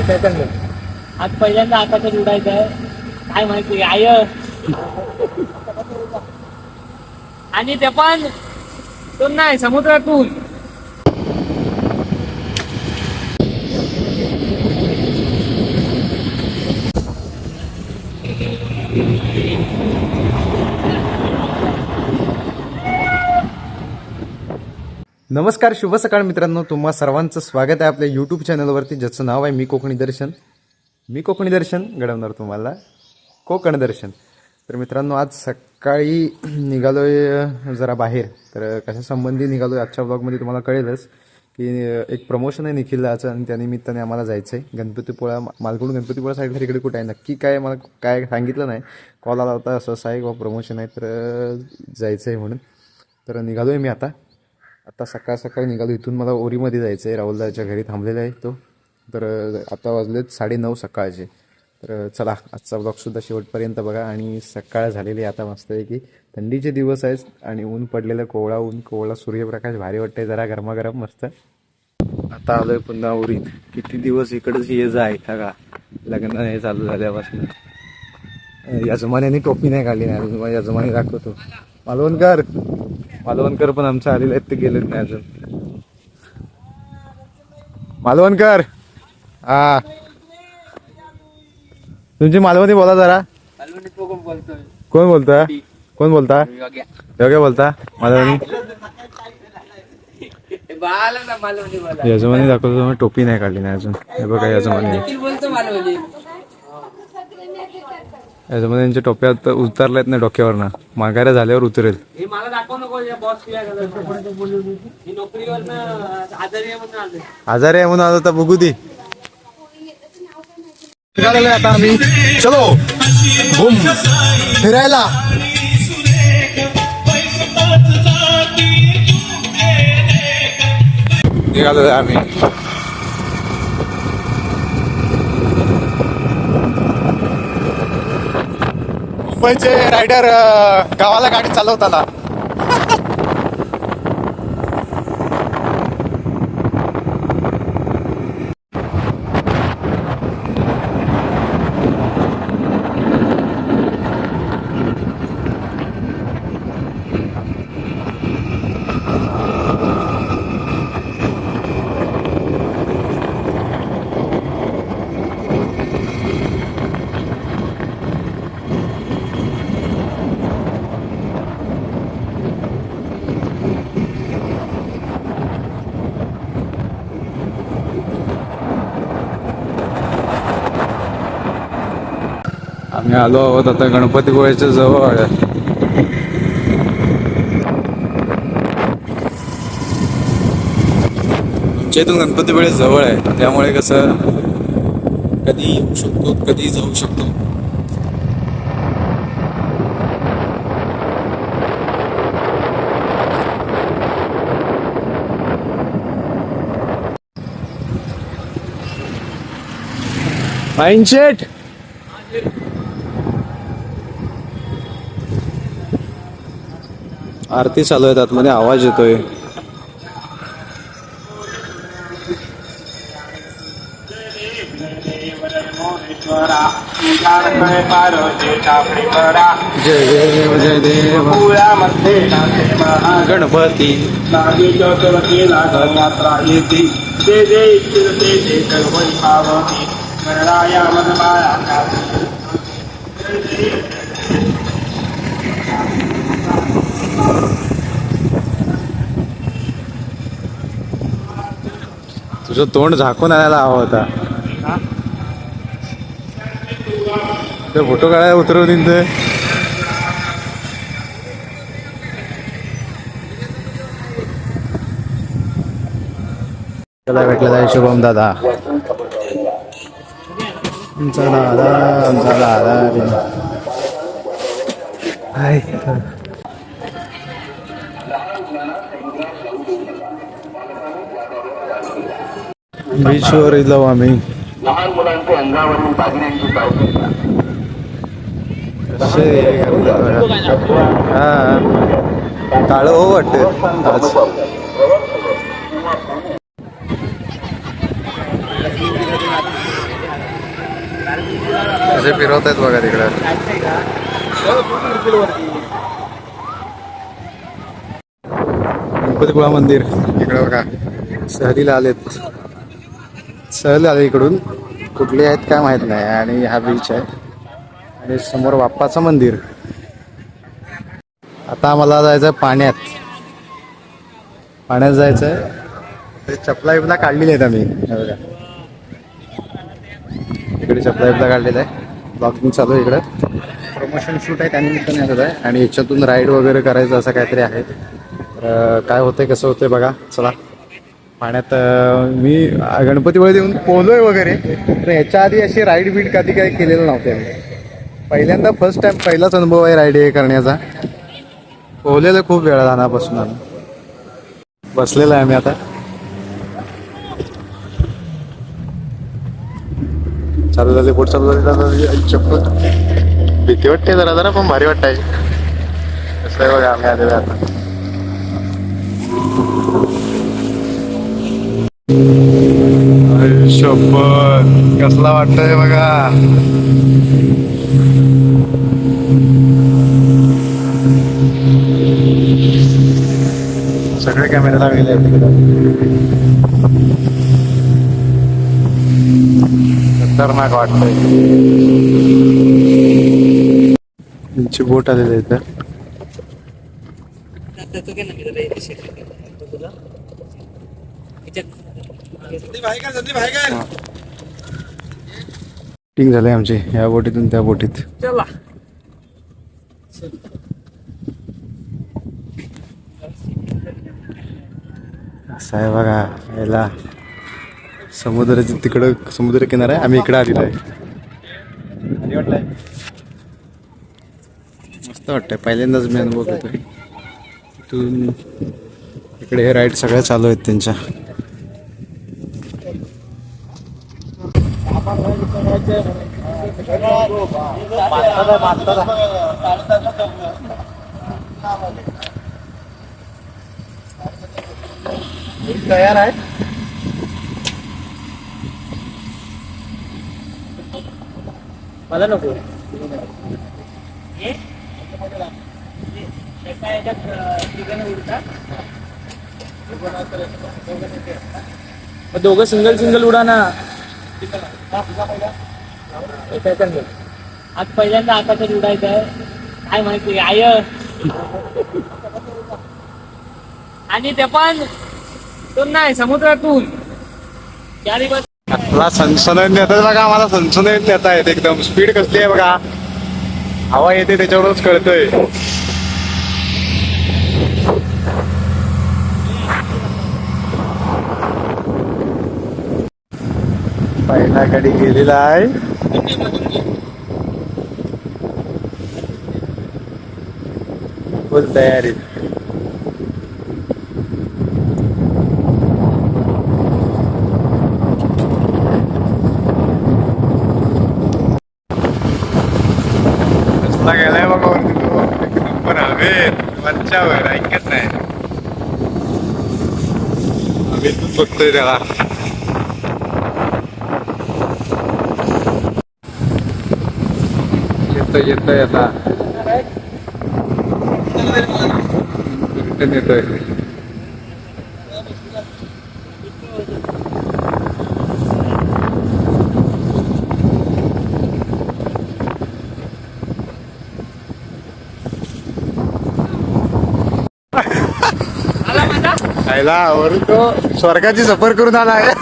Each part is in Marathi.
आज पहिल्यांदा आकाशात उडायचं आहे. काय माहिती आय आणि ते पण तो नाही समुद्रातून. नमस्कार शुभ सकाळ मित्रांनो. तुम्हा सर्वांचं स्वागत आहे आपल्या यूट्यूब चॅनलवरती ज्याचं नाव आहे मी कोकणी दर्शन. मी कोकणी दर्शन घडवणार तुम्हाला. कोकण दर्शन. तर मित्रांनो आज सकाळी निघालो आहे जरा बाहेर. तर कशासंबंधी निघालो आहे आजच्या ब्लॉगमध्ये तुम्हाला कळेलच की एक प्रमोशन आहे निखिलाचं आणि त्यानिमित्ताने आम्हाला जायचं आहे गणपतीपुळा मालगुण गणपतीपुळा साईडला तिकडे कुठे आहे? नक्की काय मला काय सांगितलं नाही. कॉल आला होता असं असं आहे किंवा प्रमोशन आहे तर जायचं आहे म्हणून. तर निघालो आहे मी आता. आता सकाळ सकाळी निघालो. इथून मला ओरीमध्ये जायचं आहे राहुलदाच्या घरी थांबलेला आहे तो. तर आता वाजलेत साडेनऊ सकाळचे. तर चला आजचा ब्लॉगसुद्धा शेवटपर्यंत बघा. आणि सकाळ झालेली आहे. आता मस्त आहे की थंडीचे दिवस आहेत आणि ऊन पडलेलं कोवळा ऊन कोवळा सूर्यप्रकाश भारी वाटतंय. जरा गरमागरम मस्त. आता आलोय पुन्हा उरीत. किती दिवस इकडंच ये जाय. सगळा का लग्न हे चालू झाल्यापासून. यजमान्याने टोपी नाही काढली नाही यजमानी दाखवतो. मालवणकर! मालवणकर पण आमच्या आलेले आहेत ते गेलेत नाही अजून. मालवणकर! हा. तुमची मालवणी बोला जरा. कोण बोलता? कोण बोलता? योग्य. बोलता? मालवणी? यजमानी दाखवतो तुम्ही टोपी नाही काढली नाही अजून. हे बघा यजमानी. यजमानीच्या टोप्या आता उतरल्यात नाही डोक्यावरनं. माघाऱ्या झाल्यावर उतरेल. हे मला दाखव नको बॉस ही नोकरीवर आजारी आहे म्हणून आता बघू दे. आता आम्ही. चलो. बुम फिरायला. निघालेलो आहे आम्ही. मुंबईचे रायडर गावाला गाडी चालवताना. मी आलो आहोत आता गणपतीपुळ्याच्या जवळ. आमच्या इथून गणपतीपुळे जवळ आहे. त्यामुळे कसं कधी येऊ शकतो कधी जाऊ शकतो. शेठ आरती चालू आहेत आतमध्ये आवाज येतोय. जय देव जय देव. गणपती. तुझं तोंड झाकून आणायला हवा होता ते फोटो काढायला उतरवून ते भेटलेला आहे शुभम दादा आमचा दादा आमचा दादा. हाय. बीचवर जाऊ आम्ही. लहान कसे हा. काळं हो वाटते. आज. असे फिरवत आहेत बघा तिकडे. गणपतीपुळा मंदिर. इकडे बघा. सहलीला आलेत. सहल आले इकडून. कुठले आहेत काय माहीत नाही. आणि हा बीच आहे. आणि समोर बाप्पाचं मंदिर. आता आम्हाला जायचं आहे पाण्यात. पाण्यात जायचं आहे चपला बिपला काढलेली आहेत आम्ही. बघा. इकडे चपला बिपला काढलेला आहे ब्लॉगिंग चालू आहे इकडं. प्रमोशन शूट आहे त्यानिमित्ताने आलेलं आहे. आणि याच्यातून राईड वगैरे करायचं असं काहीतरी आहे. तर काय होतंय कसं होतंय बघा. चला. पाण्यात मी अं, गणपतीपुळे येऊन पोहलोय वगैरे तर ह्याच्या आधी अशी राईड बीड कधी काही केलेलं नव्हते मी. पहिल्यांदा फर्स्ट टाइम पहिलाच अनुभव आहे राईड हे करण्याचा. पोहलेलं खूप वेळा लहानापासून आम्ही. बसलेलं आहे आम्ही आता. चालू झाले बोट चालू झाली चप्पल. भीती वाटते जरा जरा पण भारी वाटतंय कसं बघा आम्ही आलेलो आता. शपथ कसला वाटतंय बघा. सगळे कॅमेरे लागलेले आहेत खतरनाक वाटतंय. त्यांची बोट आलेली आहे इथं. टिंग झाले आमची या बोटीतून त्या बोटीत. चला. असं आहे बघा याला समुद्राची तिकडं समुद्र किनारा आहे आम्ही इकडं आलेलो आहे. मस्त वाटतंय पहिल्यांदाच मी अनुभव घेतोय. इथून इकडे हे राईड सगळ्या चालू आहेत त्यांच्या. तयार आहे मला नको दोघं सिंगल सिंगल उडा ना. आज पहिल्यांदा आकाशात उडायचं आहे. काय माहिती आय आणि ते पण तो नाही समुद्रातून. त्या दिवस आपला बघा आम्हाला सनसनत येत आहेत एकदम. स्पीड कसली आहे बघा. हवा येते त्याच्यावरच कळतंय. पहिला गाडी गेलेला आहे. फुल तयारी. गेलाय बघा वरती तो. एक वरच्यावर ऐकत नाही. हवेतून बघतोय त्याला. येतोय येतोय आता. रिटर्न येतोय. आला माझा खायला वरून तो स्वर्गाची सफर करून आला आहे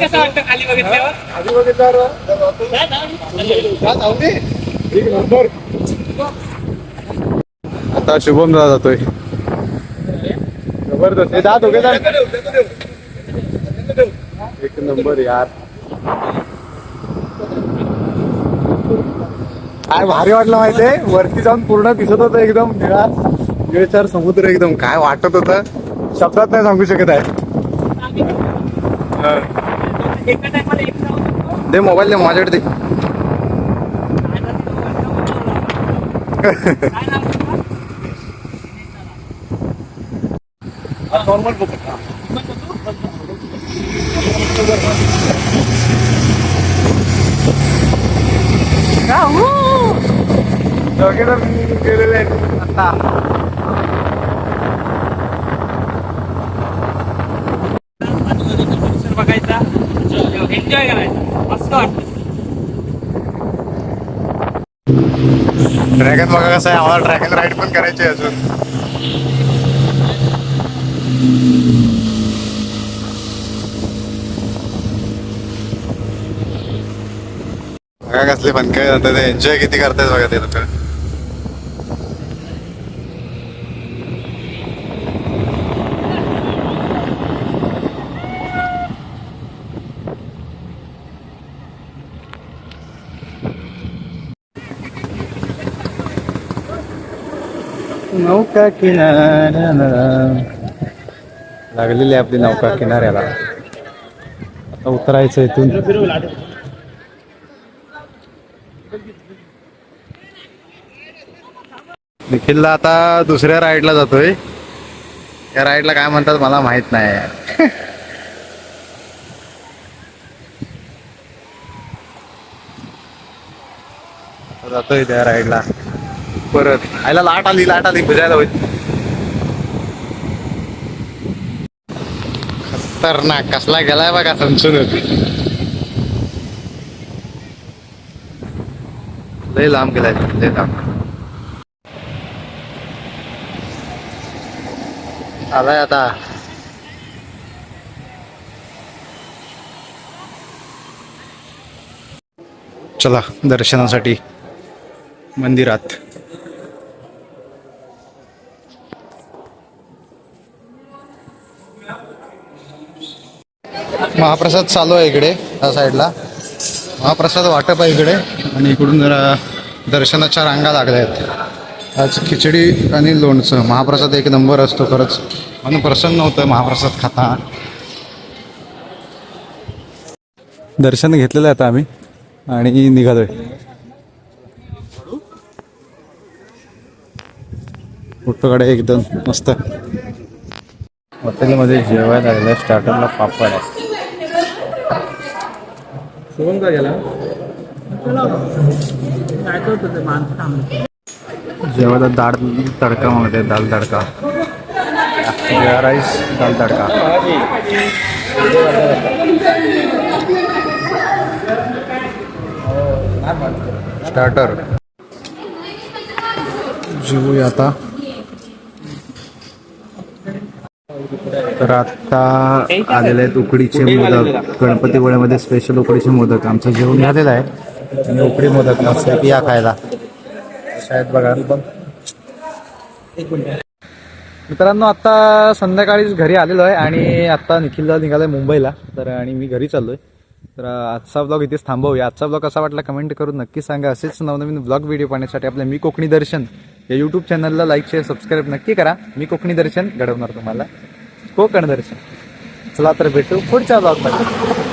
कसं वाटतं खाली बघितल्यावर? आधी बघितल्यावर जा, जा. जाऊ दे आता शुभम दादा जातोय. जबरदस्त. हे दात ओके एक नंबर यार. काय भारी वाटलं माहितीये वरती जाऊन पूर्ण दिसत होतं एकदम निळा. निळचार समुद्र एकदम. काय वाटत होतं? शब्दात नाही सांगू शकत आहे. दे मोबाईल दे माझ्याकडे दे? दोघे जण गेलेले आहेत आता. बघायचा. एन्जॉय करायचा. मस्त वाटतं. ड्रॅगन बघा कसं आहे. आम्हाला ड्रॅगन राईड पण करायची आहे अजून. बघा कसले पण जातात. ते एन्जॉय किती करतायत बघा ते लोक. नौका किनाऱ्याला लागलेली आहे आपली नौका किनाऱ्याला आता उतरायचं इथून. निखिलला आता दुसऱ्या राईडला जातोय. त्या राईडला काय म्हणतात मला माहीत नाही. जातोय त्या राईडला परत. आयला लाट आली लाट आली भिजायला होईल. खतरनाक कसला गेलाय बघा समजून लय लांब गेलाय लय लांब. आलाय आता. चला दर्शनासाठी मंदिरात. महाप्रसाद चालू आहे इकडे त्या साईडला. महाप्रसाद वाटप आहे इकडे. आणि इकडून जरा दर्शनाच्या रांगा लागल्या आहेत. आज खिचडी आणि लोणचं. महाप्रसाद एक नंबर असतो खरंच. म्हणून प्रसन्न होतं महाप्रसाद खाता. दर्शन घेतलेलं आहे आता आम्ही. आणि निघालोय. फोटोकडे एकदम मस्त. हॉटेलमध्ये जेवायला आहे स्टार्टरला पापड आहे. जेवायला डाळ तडका मागते दाल तडका. राईस दाल तडका. स्टार्टर. जेवूया आता. तर आता आलेले आहेत उकडीचे मोदक. गणपती पोळ्यामध्ये स्पेशल उकडीचे मोदक. आमचं जेवण झालेलं आहे. आणि उकडी मोदक मस्त या खायला. शाळेत बघा. मित्रांनो आता संध्याकाळीच घरी आलेलो आहे आणि आता निखिलला निघालोय मुंबईला. तर आणि मी घरी चाललोय. तर आजचा ब्लॉग इथेच थांबवूया. आजचा ब्लॉग कसा वाटला कमेंट करून नक्की सांगा. असेच नवनवीन ब्लॉग व्हिडिओ पाहण्यासाठी आपल्या मी कोकणी दर्शन या यूट्यूब चॅनलला लाईक शेअर सबस्क्राईब नक्की करा. मी कोकणी दर्शन घडवणार तुम्हाला. हो, कोकण दर्शन. चला तर भेटू पुढच्या ब्लॉगमध्ये